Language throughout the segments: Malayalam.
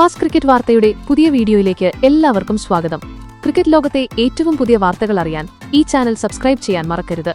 ഫാസ്റ്റ് ക്രിക്കറ്റ് വാർത്തയുടെ പുതിയ വീഡിയോയിലേക്ക് എല്ലാവർക്കും സ്വാഗതം. ക്രിക്കറ്റ് ലോകത്തെ ഏറ്റവും പുതിയ വാർത്തകൾ അറിയാൻ ഈ ചാനൽ സബ്സ്ക്രൈബ് ചെയ്യാൻ മറക്കരുത്.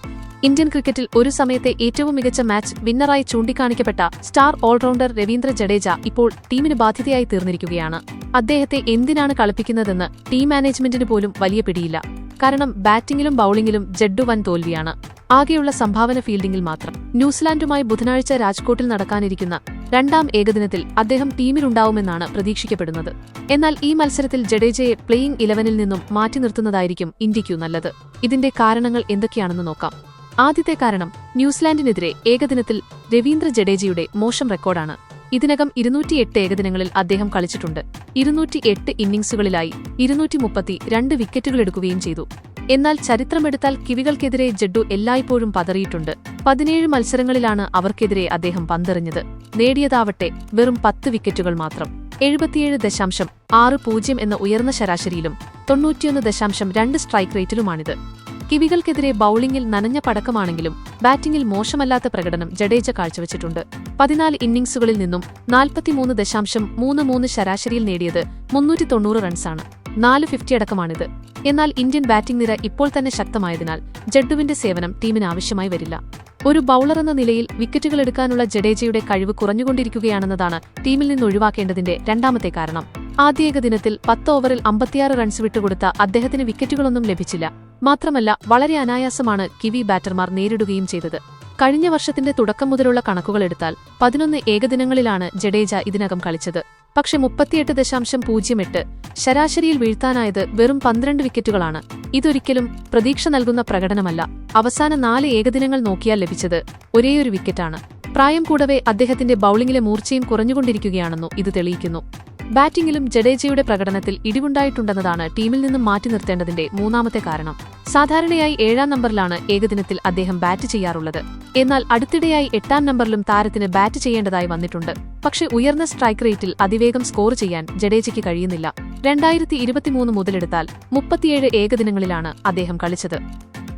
ഇന്ത്യൻ ക്രിക്കറ്റിൽ ഒരു സമയത്തെ ഏറ്റവും മികച്ച മാച്ച് വിന്നറായി ചൂണ്ടിക്കാണിക്കപ്പെട്ട സ്റ്റാർ ഓൾറൗണ്ടർ രവീന്ദ്ര ജഡേജ ഇപ്പോൾ ടീമിന് ബാധ്യതയായി തീർന്നിരിക്കുകയാണ്. അദ്ദേഹത്തെ എന്തിനാണ് കളിപ്പിക്കുന്നതെന്ന് ടീം മാനേജ്മെന്റിന് പോലും വലിയ പിടിയില്ല. കാരണം ബാറ്റിംഗിലും ബൌളിംഗിലും ജഡ്ഡു വൻ തോൽവിയാണ്. ആകെയുള്ള സംഭാവന ഫീൽഡിംഗിൽ മാത്രം. ന്യൂസിലാൻഡുമായി ബുധനാഴ്ച രാജ്കോട്ടിൽ നടക്കാനിരിക്കുന്ന രണ്ടാം ഏകദിനത്തിൽ അദ്ദേഹം ടീമിലുണ്ടാവുമെന്നാണ് പ്രതീക്ഷിക്കപ്പെടുന്നത്. എന്നാൽ ഈ മത്സരത്തിൽ ജഡേജയെ പ്ലേയിംഗ് ഇലവനിൽ നിന്നും മാറ്റി നിർത്തുന്നതായിരിക്കും ഇന്ത്യയ്ക്കു നല്ലത്. ഇതിന്റെ കാരണങ്ങൾ എന്തൊക്കെയാണെന്ന് നോക്കാം. ആദ്യത്തെ കാരണം ന്യൂസിലാൻഡിനെതിരെ ഏകദിനത്തിൽ രവീന്ദ്ര ജഡേജയുടെ മോശം റെക്കോർഡാണ്. ഇതിനകം ഇരുന്നൂറ്റിയെട്ട് ഏകദിനങ്ങളിൽ അദ്ദേഹം കളിച്ചിട്ടുണ്ട്. ഇരുന്നൂറ്റിയെട്ട് ഇന്നിംഗ്സുകളിലായി ഇരുന്നൂറ്റി മുപ്പത്തി രണ്ട് വിക്കറ്റുകളെടുക്കുകയും ചെയ്തു. എന്നാൽ ചരിത്രമെടുത്താൽ കിവികൾക്കെതിരെ ജഡ്ഡു എല്ലായ്പ്പോഴും പതറിയിട്ടുണ്ട്. പതിനേഴ് മത്സരങ്ങളിലാണ് അവർക്കെതിരെ അദ്ദേഹം പന്തെറിഞ്ഞത്. നേടിയതാവട്ടെ വെറും പത്ത് വിക്കറ്റുകൾ മാത്രം. എഴുപത്തിയേഴ് ദശാംശം ആറ് പൂജ്യം എന്ന ഉയർന്ന ശരാശരിയിലും തൊണ്ണൂറ്റിയൊന്ന് ദശാംശം രണ്ട് സ്ട്രൈക്ക് റേറ്റിലുമാണിത്. കിവികൾക്കെതിരെ ബൌളിംഗിൽ നനഞ്ഞ പടക്കമാണെങ്കിലും ബാറ്റിംഗിൽ മോശമല്ലാത്ത പ്രകടനം ജഡേജ കാഴ്ചവച്ചിട്ടുണ്ട്. പതിനാല് ഇന്നിംഗ്സുകളിൽ നിന്നും നാൽപ്പത്തിമൂന്ന് ദശാംശം മൂന്ന് മൂന്ന് ശരാശരിയിൽ നേടിയത് മുന്നൂറ്റി തൊണ്ണൂറ് റൺസാണ്. നാല് ഫിഫ്റ്റി അടക്കമാണിത് എന്നാൽ ഇന്ത്യൻ ബാറ്റിംഗ് നിര ഇപ്പോൾ തന്നെ ശക്തമായതിനാൽ ജഡ്ഡുവിന്റെ സേവനം ടീമിന് ആവശ്യമായി വരില്ല. ഒരു ബൌളർ എന്ന നിലയിൽ വിക്കറ്റുകൾ എടുക്കാനുള്ള ജഡേജയുടെ കഴിവ് കുറഞ്ഞുകൊണ്ടിരിക്കുകയാണെന്നതാണ് ടീമിൽ നിന്ന് ഒഴിവാക്കേണ്ടതിന്റെ രണ്ടാമത്തെ കാരണം. ആദ്യ ഏകദിനത്തിൽ പത്ത് ഓവറിൽ അമ്പത്തിയാറ് റൺസ് വിട്ടുകൊടുത്ത അദ്ദേഹത്തിന് വിക്കറ്റുകളൊന്നും ലഭിച്ചില്ല. മാത്രമല്ല വളരെ അനായാസമാണ് കിവി ബാറ്റർമാർ നേരിടുകയും ചെയ്തത്. കഴിഞ്ഞ വർഷത്തിന്റെ തുടക്കം മുതലുള്ള കണക്കുകൾ എടുത്താൽ പതിനൊന്ന് ഏകദിനങ്ങളിലാണ് ജഡേജ ഇതിനകം കളിച്ചത്. പക്ഷെ മുപ്പത്തിയെട്ട് ദശാംശം പൂജ്യം എട്ട് ശരാശരിയിൽ വീഴ്ത്താനായത് വെറും പന്ത്രണ്ട് വിക്കറ്റുകളാണ്. ഇതൊരിക്കലും പ്രതീക്ഷ നൽകുന്ന പ്രകടനമല്ല. അവസാന നാല് ഏകദിനങ്ങൾ നോക്കിയാൽ ലഭിച്ചത് ഒരേയൊരു വിക്കറ്റാണ്. പ്രായം കൂടവേ അദ്ദേഹത്തിന്റെ ബൌളിംഗിലെ മൂർച്ചയും കുറഞ്ഞുകൊണ്ടിരിക്കുകയാണെന്നു ഇത് തെളിയിക്കുന്നു. ബാറ്റിംഗിലും ജഡേജയുടെ പ്രകടനത്തിൽ ഇടിവുണ്ടായിട്ടുണ്ടെന്നതാണ് ടീമിൽ നിന്നും മാറ്റി നിർത്തേണ്ടതിന്റെ മൂന്നാമത്തെ കാരണം. സാധാരണയായി ഏഴാം നമ്പറിലാണ് ഏകദിനത്തിൽ അദ്ദേഹം ബാറ്റ് ചെയ്യാറുള്ളത്. എന്നാൽ അടുത്തിടെയായി എട്ടാം നമ്പറിലും താരത്തിന് ബാറ്റ് ചെയ്യേണ്ടതായി വന്നിട്ടുണ്ട്. പക്ഷേ ഉയർന്ന സ്ട്രൈക്ക് റേറ്റിൽ അതിവേഗം സ്കോർ ചെയ്യാൻ ജഡേജയ്ക്ക് കഴിയുന്നില്ല. രണ്ടായിരത്തി ഇരുപത്തിമൂന്ന് മുതലെടുത്താൽ മുപ്പത്തിയേഴ് ഏകദിനങ്ങളിലാണ് അദ്ദേഹം കളിച്ചത്.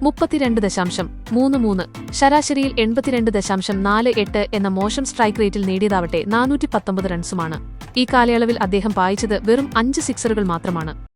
മുപ്പത്തിരണ്ട് ദശാംശം മൂന്ന് മൂന്ന് ശരാശരിയിൽ എൺപത്തിരണ്ട് ദശാംശം നാല് എട്ട് എന്ന മോശം സ്ട്രൈക്ക് റേറ്റിൽ നേടിയതാവട്ടെ നാനൂറ്റി പത്തൊമ്പത് റൺസുമാണ്. ഈ കാലയളവിൽ അദ്ദേഹം പായിച്ചത് വെറും അഞ്ച് സിക്സറുകൾ മാത്രമാണ്.